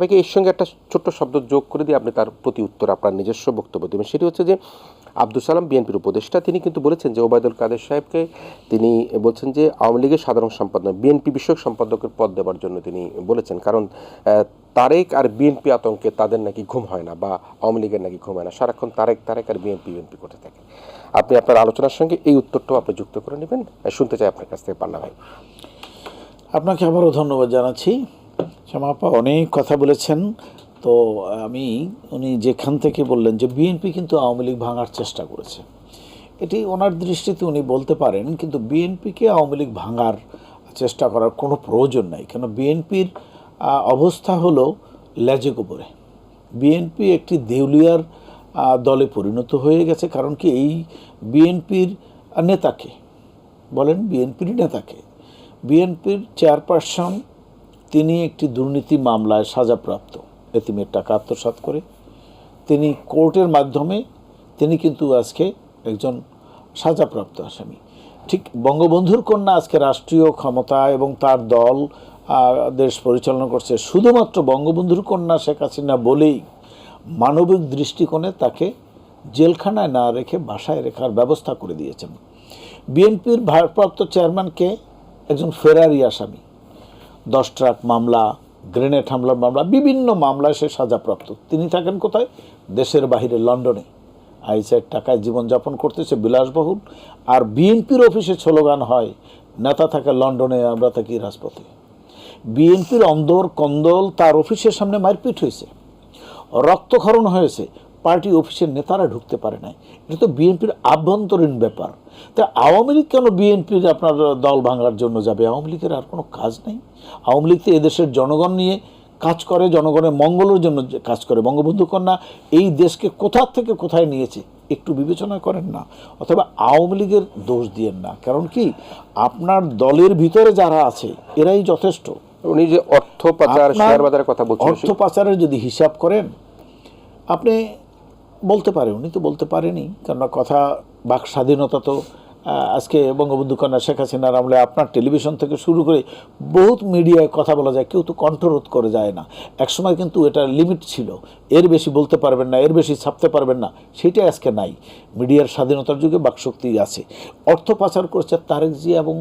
আপনাকে এর সঙ্গে একটা ছোট্ট শব্দ যোগ করে দিয়ে আপনি তার প্রতি উত্তর, আপনার নিজস্ব বক্তব্য দেবেন। সেটি হচ্ছে যে আব্দুল সালাম বিএনপির উপদেষ্টা, তিনি কিন্তু বলেছেন যে, ওবায়দুল কাদের সাহেবকে তিনি বলছেন যে, আওয়ামী লীগের সাধারণ সম্পাদক, বিএনপি বিষয়ক সম্পাদকের পদ দেওয়ার জন্য তিনি বলেছেন। কারণ তারেক আর বিএনপি আতঙ্কে তাদের নাকি ঘুম হয় না বা আওয়ামী লীগের নাকি ঘুম হয় না। সারাক্ষণ তারেক তারেক আর বিএনপি বিএনপি করতে থাকে। আপনি আপনার আলোচনার সঙ্গে এই উত্তরটাও আপনি যুক্ত করে নেবেন। শুনতে চাই আপনার কাছ থেকে, পান্না ভাই। আপনাকে আবারও ধন্যবাদ জানাচ্ছি। শ্যামাপা অনেক কথা বলেছেন। তো আমি, উনি যেখান থেকে বললেন যে বিএনপি কিন্তু আওয়ামী লীগ ভাঙার চেষ্টা করেছে। এটি ওনার দৃষ্টিতে উনি বলতে পারেন, কিন্তু বিএনপিকে আওয়ামী লীগ ভাঙার চেষ্টা করার কোনো প্রয়োজন নাই। কেন বিএনপির অবস্থা হলো লেজে গোবরে বিএনপি একটি দেউলিয়ার দলে পরিণত হয়ে গেছে। কারণ কি এই বিএনপির নেতাকে, বলেন বিএনপির নেতাকে বিএনপির চেয়ারপারসন তিনি একটি দুর্নীতি মামলায় সাজাপ্রাপ্ত। এতিমের টাকা আত্মসাৎ করে। তিনি কোর্টের মাধ্যমে, তিনি কিন্তু আজকে একজন সাজাপ্রাপ্ত আসামি। ঠিক বঙ্গবন্ধুর কন্যা আজকে রাষ্ট্রীয় ক্ষমতা এবং তার দল দেশ পরিচালনা করছে শুধুমাত্র বঙ্গবন্ধুর কন্যা শেখ হাসিনা বলেই মানবিক দৃষ্টিকোণে তাকে জেলখানায় না রেখে বাসায় রেখার ব্যবস্থা করে দিয়েছেন। বিএনপির ভারপ্রাপ্ত চেয়ারম্যানকে একজন ফেরারি আসামি। দশ ট্রাক মামলা, গ্রেনেড হামলার মামলা, বিভিন্ন মামলায় সে সাজাপ্রাপ্ত। তিনি থাকেন কোথায়? দেশের বাইরে লন্ডনে। আইসের টাকায় জীবনযাপন করতেছে বিলাসবহুল। আর বিএনপির অফিসে স্লোগান হয়, নেতা থাকে লন্ডনে, আমরা থাকি রাজপথে। বিএনপির অন্দর কন্দল তার অফিসের সামনে মারপিট হয়েছে। রক্তক্ষরণ হয়েছে। পার্টি অফিসের নেতারা ঢুকতে পারে নাই। এটা তো বিএনপির আভ্যন্তরীণ ব্যাপার। তা আওয়ামী লীগ কেন বিএনপির আপনার দল ভাঙার জন্য যাবে? আওয়ামী লীগের আর কোনো কাজ নেই। আওয়ামী লীগ তো এদেশের জনগণ নিয়ে কাজ করে জনগণের মঙ্গলের জন্য কাজ করে। বঙ্গবন্ধু কন্যা এই দেশকে কোথা থেকে কোথায় নিয়েছে একটু বিবেচনা করেন না। অথবা আওয়ামী লীগের দোষ দিয়েন না। কারণ কি? আপনার দলের ভিতরে যারা আছে এরাই যথেষ্ট। উনি যে অর্থ পাচার শেয়ার বাজারের কথা বলছেন অর্থ পাচারের যদি হিসাব করেন আপনি বলতে পারেন উনি তো বলতে পারেনি। কেননা কথা, বাক স্বাধীনতা তো আজকে বঙ্গবন্ধু কন্যা শেখ হাসিনার আমলে আপনার টেলিভিশন থেকে শুরু করে বহুত মিডিয়ায় কথা বলা যায়, কেউ তো কণ্ঠরোধ করে যায় না। একসময় কিন্তু এটা লিমিট ছিল। এর বেশি বলতে পারবেন না, এর বেশি ছাপতে পারবেন না, সেটাই আজকে নাই। মিডিয়ার স্বাধীনতার যুগে বাকশক্তি আছে। অর্থ পাচার করছে তারেক এবং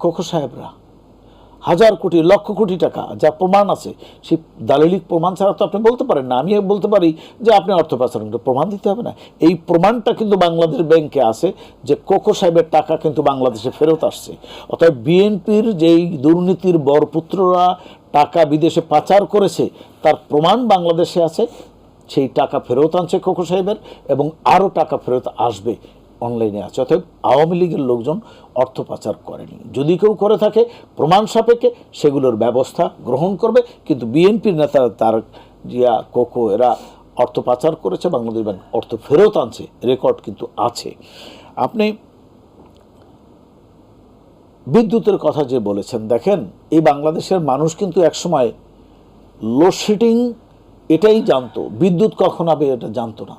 খোকো সাহেবরা। হাজার কোটি, লক্ষ কোটি টাকা যা প্রমাণ আছে, সেই দালিলিক প্রমাণ ছাড়া তো আপনি বলতে পারেন না। আমি বলতে পারি যে আপনি অর্থ পাচার করেন। প্রমাণ দিতে হবে না। এই প্রমাণটা কিন্তু বাংলাদেশ ব্যাংকে আছে যে কোকো সাহেবের টাকা কিন্তু বাংলাদেশে ফেরত আসছে। অর্থাৎ বিএনপির যেই দুর্নীতির বরপুত্ররা টাকা বিদেশে পাচার করেছে, তার প্রমাণ বাংলাদেশে আছে। সেই টাকা ফেরত আনছে কোকো সাহেবের এবং আরও টাকা ফেরত আসবে অনলাইনে আছে। অতএব আওয়ামী লীগের লোকজন অর্থ পাচার করেনি। যদি কেউ করে থাকে, প্রমাণ সাপেক্ষে সেগুলোর ব্যবস্থা গ্রহণ করবে। কিন্তু বিএনপির নেতারা তার জিয়া, কোকো, এরা অর্থ পাচার করেছে, বাংলাদেশ ব্যাংক অর্থ ফেরত আনছে। রেকর্ড কিন্তু আছে। আপনি বিদ্যুতের কথা যে বলেছেন, দেখেন, এই বাংলাদেশের মানুষ কিন্তু একসময় লোডশেডিং এটাই জানতো। বিদ্যুৎ কখন হবে এটা জানতো না।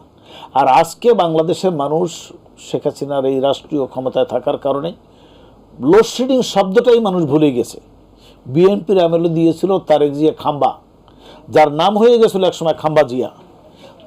আর আজকে বাংলাদেশের মানুষ শেখ হাসিনার এই রাষ্ট্রীয় ক্ষমতায় থাকার কারণে লোডশেডিং শব্দটাই মানুষ ভুলে গেছে। বিএনপির আমলে দিয়েছিল তারেক জিয়া খাম্বা। যার নাম হয়ে গেছিল একসময় খাম্বা জিয়া।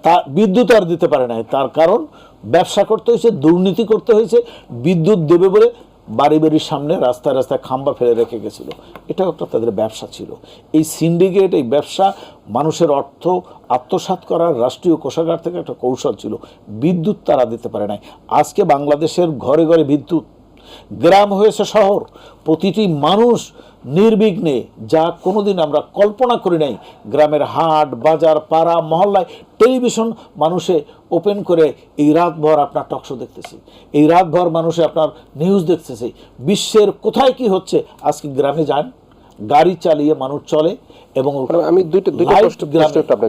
তা বিদ্যুৎ আর দিতে পারে নাই। তার কারণ ব্যবসা করতে হয়েছে, দুর্নীতি করতে হয়েছে, বিদ্যুৎ দেবে বলে বাড়ি বাড়ির সামনে রাস্তায় রাস্তায় খাম্বা ফেলে রেখে গেছিল। এটাও একটা তাদের ব্যবসা ছিল। এই সিন্ডিকেট এই ব্যবসা মানুষের অর্থ আত্মসাত করার রাষ্ট্রীয় কোষাগার থেকে একটা কৌশল ছিল। বিদ্যুৎ তারা দিতে পারে নাই। আজকে বাংলাদেশের ঘরে ঘরে বিদ্যুৎ গ্রাম হয়েছে শহর। প্রতিটি মানুষ নির্বিঘ্নে যা কোনোদিন আমরা কল্পনা করি নাই। গ্রামের হাট বাজার পাড়া মহল্লায় টেলিভিশন মানুষে ওপেন করে এই রাতভর আপনার টকশো দেখতেছি। এই রাতভর মানুষে আপনার নিউজ দেখতেছে। বিশ্বের কোথায় কি হচ্ছে আজকে গ্রামে যান। গাড়ি চালিয়ে মানুষ চলে এবং আমি দুইটা দুইটা প্রশ্ন আপনাকে